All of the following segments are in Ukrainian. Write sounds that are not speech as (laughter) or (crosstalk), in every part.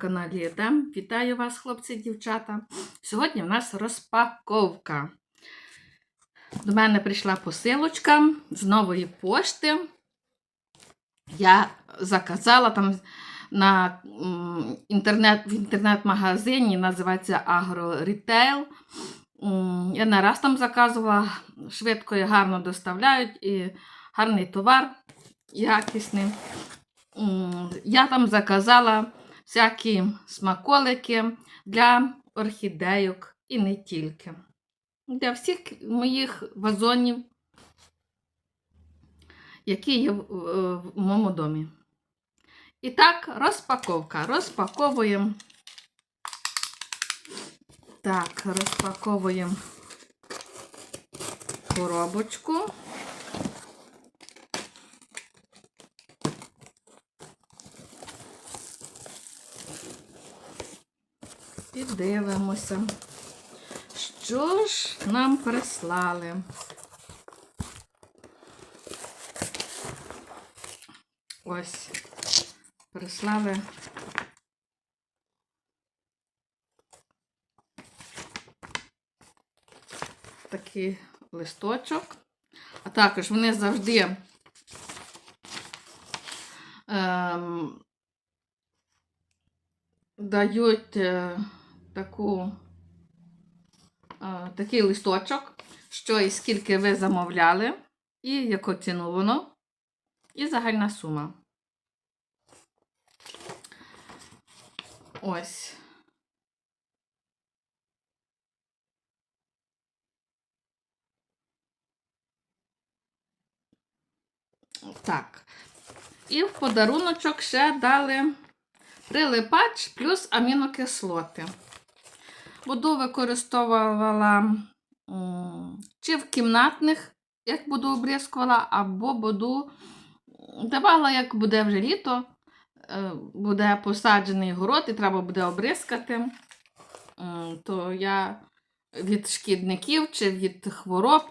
каналі Едем. Вітаю вас, хлопці і дівчата. Сьогодні в нас розпаковка. До мене прийшла посилочка з нової пошти. Я заказала там на інтернет, в інтернет-магазині, називається Agro Я не раз там заказувала, швидко і гарно доставляють, і гарний товар, якісний. Я там заказала всякі смаколики для орхідейок і не тільки. Для всіх моїх вазонів, які є в, в моєму домі. І так, розпаковка. Розпаковуємо. Так, розпаковуємо коробочку. Піддивимося, що ж нам прислали. Ось, прислали такий листочок. А також вони завжди ем, дають е, таку, е, такий листочок, що і скільки ви замовляли, і яку ціну воно, і загальна сума. Ось. Так. І в подаруночок ще дали прилипач плюс амінокислоти. Буду використовувала чи в кімнатних, як буду обрізкувала, або буду давала, як буде вже літо, е, буде посаджений город і треба буде обрізкати, то я від шкідників чи від хвороб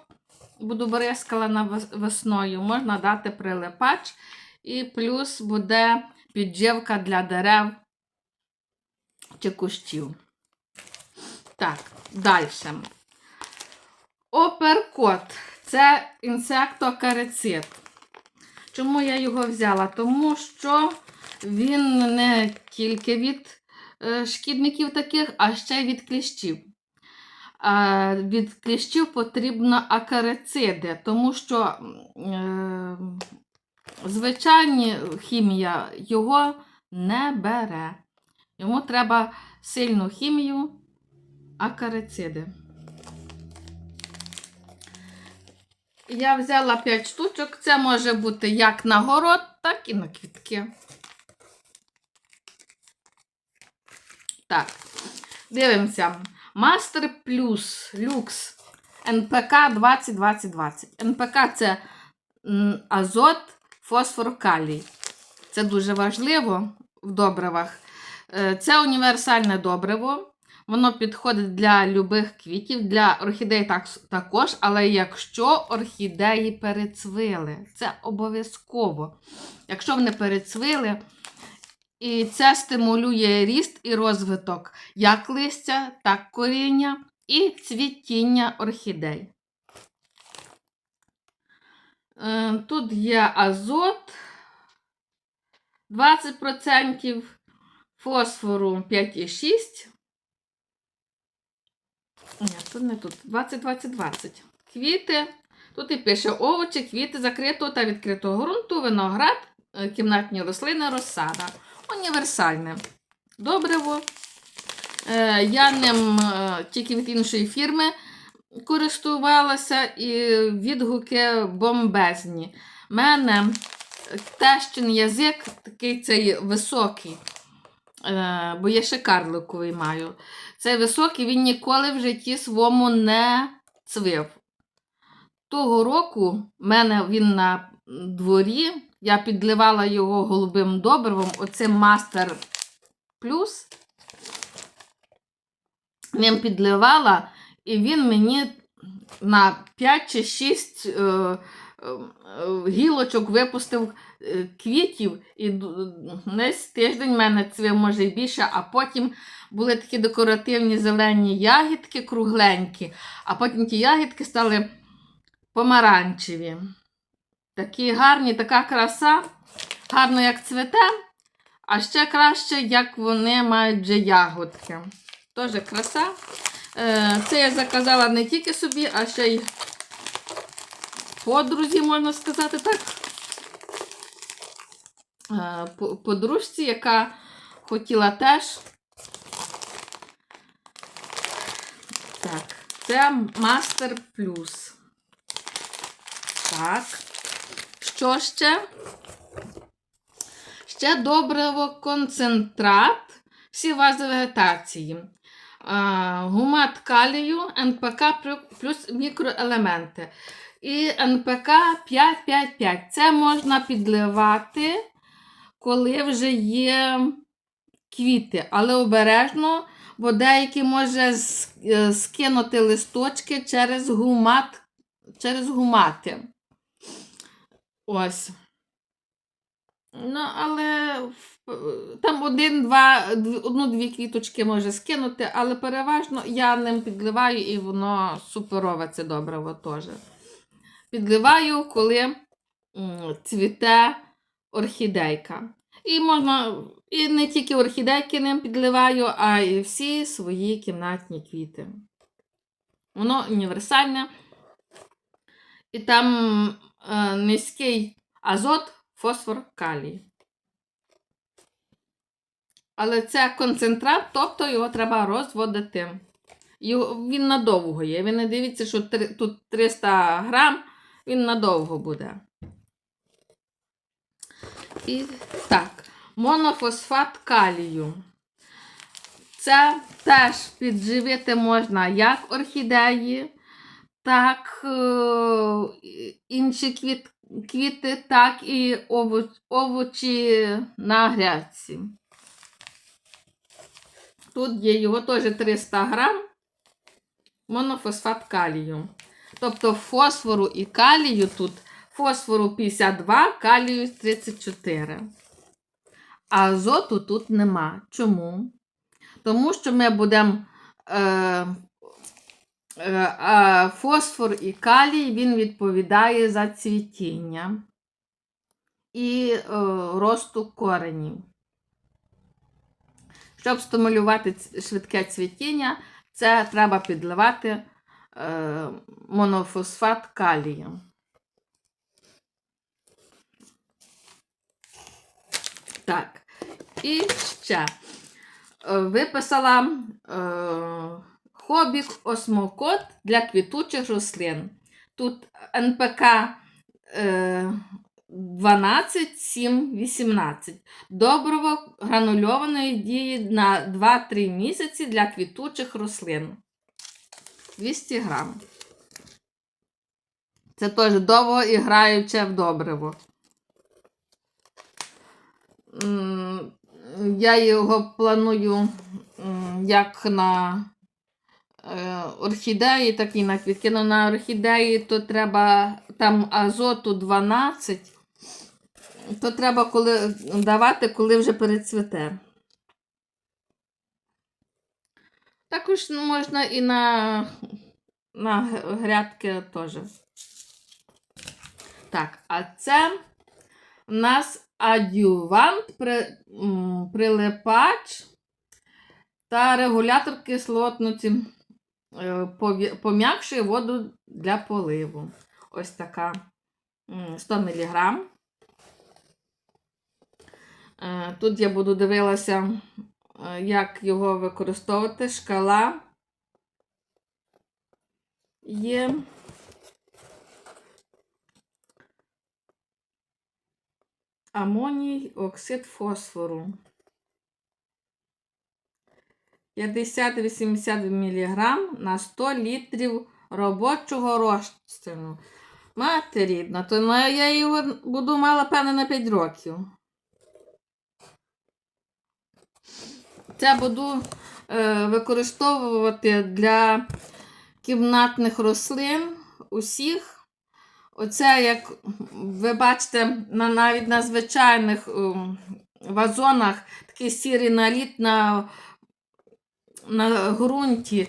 буду бризкала на весною, можна дати прилипач, і плюс буде підживка для дерев чи кущів. Так, далі. Оперкот це інсектоакарицид. Чому я його взяла? Тому що він не тільки від е, шкідників таких, а ще й від кліщів. Від кліщів потрібно акарициди, тому що е, звичайні хімія його не бере. Йому треба сильну хімію, акарициди. Я взяла 5 штучок. Це може бути як на город, так і на квітки. Так, дивимося. Мастер Плюс Люкс НПК 202020. НПК це азот, фосфор, калій. Це дуже важливо в добривах. Е, Це універсальне добриво. Воно підходить для любих квітів, для орхідей так, також, але якщо орхідеї перецвили, це обов'язково. Якщо вони перецвили, і це стимулює ріст і розвиток як листя, так коріння і цвітіння орхідей. Е, Тут є азот 20%, фосфору 5,6%. Ні, тут не тут. 20-20-20. Квіти. Тут і пише овочі, квіти закритого та відкритого ґрунту, виноград, е, кімнатні рослини, розсада. Універсальне. Добриво. Е, Я ним е, тільки від іншої фірми користувалася, і відгуки бомбезні. У мене тещин язик такий цей високий, бо я ще карликовий маю. Цей високий він ніколи в житті своєму не цвив. Того року в мене він на дворі, я підливала його голубим добривом, оцим Мастер Плюс. Ним підливала, і він мені на 5 чи 6 е, е, е, гілочок випустив квітів, і десь тиждень в мене цвів, може і більше, а потім були такі декоративні зелені ягідки, кругленькі, а потім ті ягідки стали помаранчеві. Такі гарні, така краса, гарно як цвете, а ще краще, як вони мають вже ягодки. Теж краса. Е, Це я заказала не тільки собі, а ще й подрузі, можна сказати так. Е, по- Подружці, яка хотіла теж. Так, це Мастер Плюс. Так. Що ще? Ще добриво концентрат всі вази вегетації. Гумат калію, НПК плюс мікроелементи. І НПК 555. Це можна підливати, коли вже є квіти, але обережно, бо деякі може е, скинути листочки через гумат, через гумати. Ось. Ну, але там один-два, одну-дві квіточки може скинути, але переважно я ним підливаю і воно суперове це добриво теж. Підливаю, коли цвіте орхідейка. І можна, і не тільки орхідейки ним підливаю, а й всі свої кімнатні квіти. Воно універсальне. І там е, низький азот, фосфор, калій. Але це концентрат, тобто його треба розводити. Його, він надовго є. Ви не дивіться, що три, тут 300 грам, він надовго буде. І так, монофосфат калію. Це теж підживити можна як орхідеї, так е, інші квіт, квіти, так і овоч, овочі на грядці. Тут є його теж 300 грам монофосфат калію. Тобто фосфору і калію тут фосфору 52, калію 34. Азоту тут нема. Чому? Тому що ми будемо е, е, фосфор і калій він відповідає за цвітіння і е, росту коренів. Щоб стимулювати швидке цвітіння, це треба підливати е, монофосфат калію. Так, і ще е, виписала е, хобік осмокот для квітучих рослин. Тут НПК е, 12, 7, 18. Добриво гранульованої дії на 2-3 місяці для квітучих рослин. 200 грам. Це теж довго і граюче в добриво. Я його планую як на е, орхідеї, так і на квітки. Ну, на орхідеї то треба там азоту 12, то треба коли, давати, коли вже перецвіте. Також можна і на, на грядки теж. Так, а це у нас адювант, при, прилипач та регулятор кислотності. Е, Пом'якшує воду для поливу. Ось така 100 мг. Тут я буду дивилася, е, як його використовувати. Шкала є. Амоній, оксид фосфору. 50-80 мг на 100 літрів робочого розчину. Мати рідна, то ну, я його буду мала, певне, на 5 років. Це буду е, використовувати для кімнатних рослин усіх. Оце, як ви бачите, на, навіть на звичайних ем, вазонах такий сірий наліт на, на ґрунті.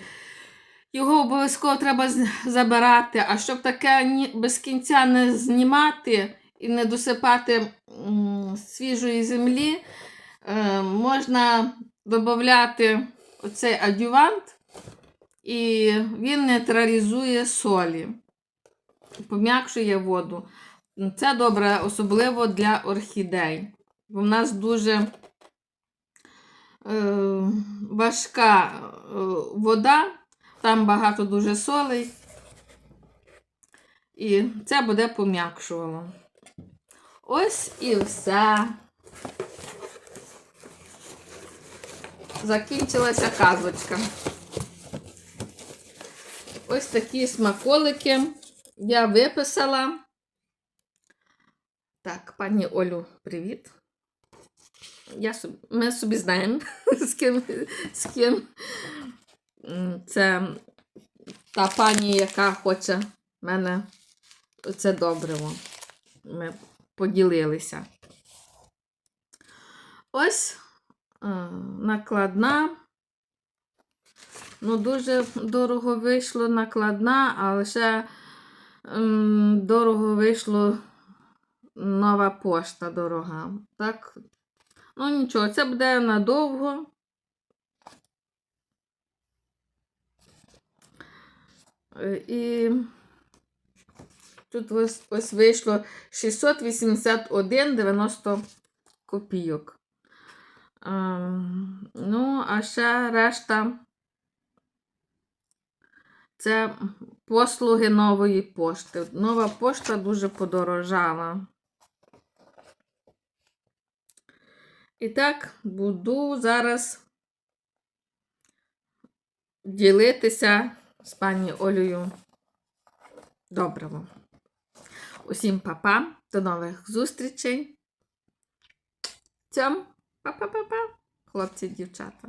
Його обов'язково треба забирати, а щоб таке без кінця не знімати і не досипати свіжої землі, е, можна додати оцей адювант, і він нейтралізує солі, пом'якшує воду. Це добре, особливо для орхідей. Бо в нас дуже е, важка е, вода, там багато дуже солей. І це буде пом'якшувало. Ось і все. Закінчилася казочка. Ось такі смаколики я виписала. Так, пані Олю, привіт. Я собі, ми собі знаємо, (laughs) з ким, з ким. Це та пані, яка хоче мене це добриво. Ми поділилися. Ось накладна. Ну, дуже дорого вийшло накладна, а лише ем, дорого вийшло нова пошта дорога. Так? Ну нічого, це буде надовго. Е, І тут ось, ось вийшло 681,90 копійок. Ем, ну, а ще решта це послуги нової пошти. Нова пошта дуже подорожала. І так, буду зараз ділитися з пані Олею доброго. Усім па-па, до нових зустрічей. Цьом, па-па-па-па, хлопці, дівчата.